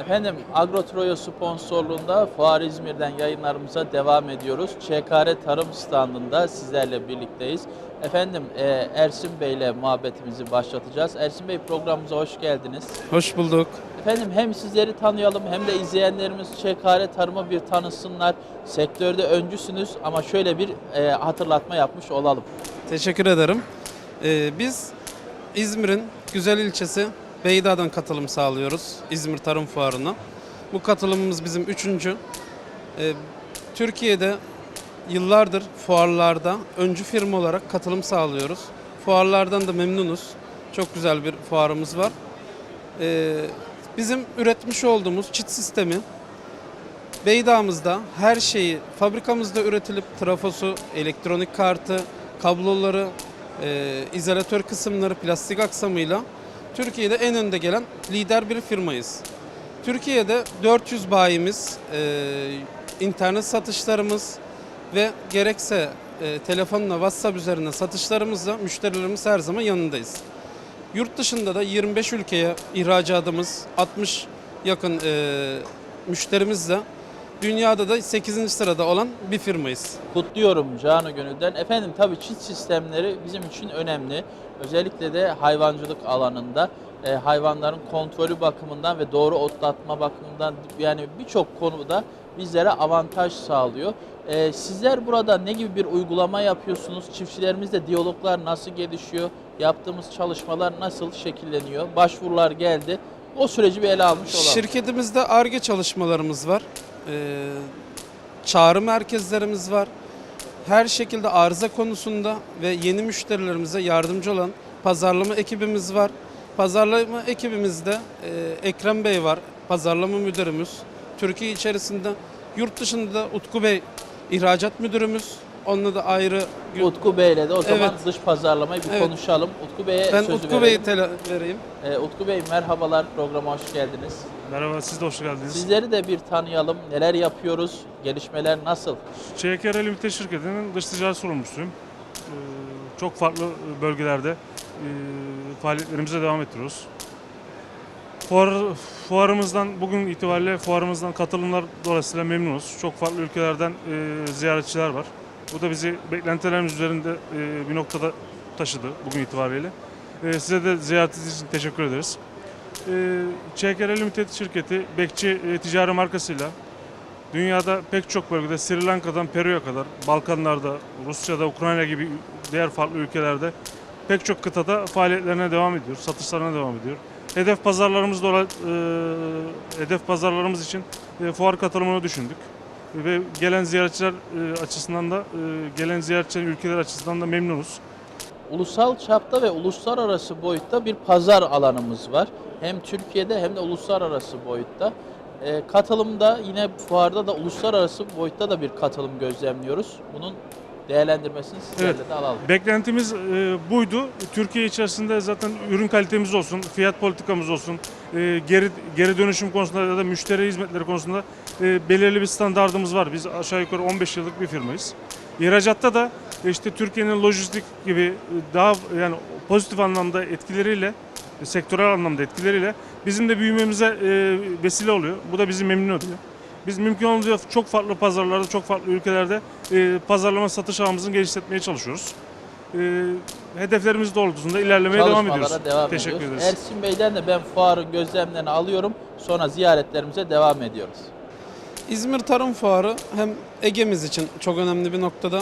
Efendim Agrotroyo sponsorluğunda Fuar İzmir'den yayınlarımıza devam ediyoruz. ÇKR Tarım Standı'nda sizlerle birlikteyiz. Efendim e, Ersin Bey ile muhabbetimizi başlatacağız. Ersin Bey programımıza hoş geldiniz. Hoş bulduk. Efendim hem sizleri tanıyalım hem de izleyenlerimiz ÇKR Tarım'ı bir tanısınlar. Sektörde öncüsünüz ama şöyle bir e, hatırlatma yapmış olalım. Teşekkür ederim. Ee, biz İzmir'in güzel ilçesi Beyda'dan katılım sağlıyoruz İzmir Tarım Fuarı'na. Bu katılımımız bizim üçüncü. Ee, Türkiye'de yıllardır fuarlarda öncü firma olarak katılım sağlıyoruz. Fuarlardan da memnunuz. Çok güzel bir fuarımız var. Ee, bizim üretmiş olduğumuz çit sistemi Beydağımızda her şeyi fabrikamızda üretilip trafosu, elektronik kartı, kabloları, e, izolatör kısımları plastik aksamıyla Türkiye'de en önde gelen lider bir firmayız. Türkiye'de 400 bayimiz, e, internet satışlarımız ve gerekse e, telefonla WhatsApp üzerinden satışlarımızla müşterilerimiz her zaman yanındayız. Yurt dışında da 25 ülkeye ihracatımız 60 yakın e, müşterimizle dünyada da 8. sırada olan bir firmayız. Kutluyorum canı gönülden. Efendim tabii çift sistemleri bizim için önemli. Özellikle de hayvancılık alanında e, hayvanların kontrolü bakımından ve doğru otlatma bakımından yani birçok konuda bizlere avantaj sağlıyor. E, sizler burada ne gibi bir uygulama yapıyorsunuz? Çiftçilerimizle diyaloglar nasıl gelişiyor? Yaptığımız çalışmalar nasıl şekilleniyor? Başvurular geldi. O süreci bir ele almış olalım. Şirketimizde ARGE çalışmalarımız var. Ee, çağrı merkezlerimiz var. Her şekilde arıza konusunda ve yeni müşterilerimize yardımcı olan pazarlama ekibimiz var. Pazarlama ekibimizde e, Ekrem Bey var, pazarlama müdürümüz. Türkiye içerisinde, yurt dışında da Utku Bey ihracat müdürümüz. Onunla da ayrı Utku Bey'le de o zaman Evet. dış pazarlamayı bir Evet. konuşalım. Utku Bey'e ben sözü Utku. Bey'i tele vereyim. Ee, Utku Bey merhabalar programa hoş geldiniz. Merhaba, siz de hoş geldiniz. Sizleri de bir tanıyalım. Neler yapıyoruz? Gelişmeler nasıl? ÇKR Limited şirketinin dış ticaret sorumlusuyum. Ee, çok farklı bölgelerde e, faaliyetlerimize devam ettiriyoruz. Fuar, fuarımızdan, bugün itibariyle fuarımızdan katılımlar dolayısıyla memnunuz. Çok farklı ülkelerden e, ziyaretçiler var. Bu da bizi beklentilerimiz üzerinde e, bir noktada taşıdı bugün itibariyle. E, size de ziyaretiniz için teşekkür ederiz. E, ÇKR Limited şirketi Bekçi e, ticari markasıyla Dünyada pek çok bölgede Sri Lanka'dan Peru'ya kadar, Balkanlarda, Rusya'da, Ukrayna gibi diğer farklı ülkelerde pek çok kıtada faaliyetlerine devam ediyor, satışlarına devam ediyor. Hedef pazarlarımız e, hedef pazarlarımız için e, fuar katılımını düşündük ve gelen ziyaretçiler e, açısından da e, gelen ziyaretçilerin ülkeler açısından da memnunuz. Ulusal çapta ve uluslararası boyutta bir pazar alanımız var. Hem Türkiye'de hem de uluslararası boyutta. Ee, katılımda yine fuarda da uluslararası boyutta da bir katılım gözlemliyoruz. Bunun değerlendirmesini sizlerle Evet. de alalım. Beklentimiz e, buydu. Türkiye içerisinde zaten ürün kalitemiz olsun, fiyat politikamız olsun, e, geri geri dönüşüm konusunda ya da müşteri hizmetleri konusunda e, belirli bir standardımız var. Biz aşağı yukarı 15 yıllık bir firmayız. İhracatta da e, işte Türkiye'nin lojistik gibi e, daha yani pozitif anlamda etkileriyle, e, sektörel anlamda etkileriyle bizim de büyümemize e, vesile oluyor. Bu da bizi memnun ediyor. Biz mümkün olduğunca çok farklı pazarlarda, çok farklı ülkelerde e, pazarlama satış ağımızı geliştirmeye çalışıyoruz. E, hedeflerimiz doğrultusunda ilerlemeye devam ediyoruz. Devam Teşekkür ediyoruz. ederiz. Ersin Bey'den de ben fuarın gözlemlerini alıyorum. Sonra ziyaretlerimize devam ediyoruz. İzmir Tarım Fuarı hem Ege'miz için çok önemli bir noktada.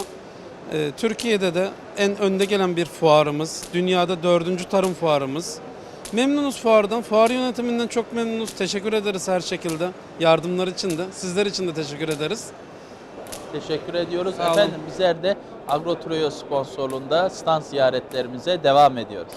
Ee, Türkiye'de de en önde gelen bir fuarımız. Dünyada dördüncü tarım fuarımız. Memnunuz fuardan. Fuar yönetiminden çok memnunuz. Teşekkür ederiz her şekilde. Yardımlar için de. Sizler için de teşekkür ederiz. Teşekkür ediyoruz. Efendim bizler de Agrotroyo sponsorluğunda stand ziyaretlerimize devam ediyoruz.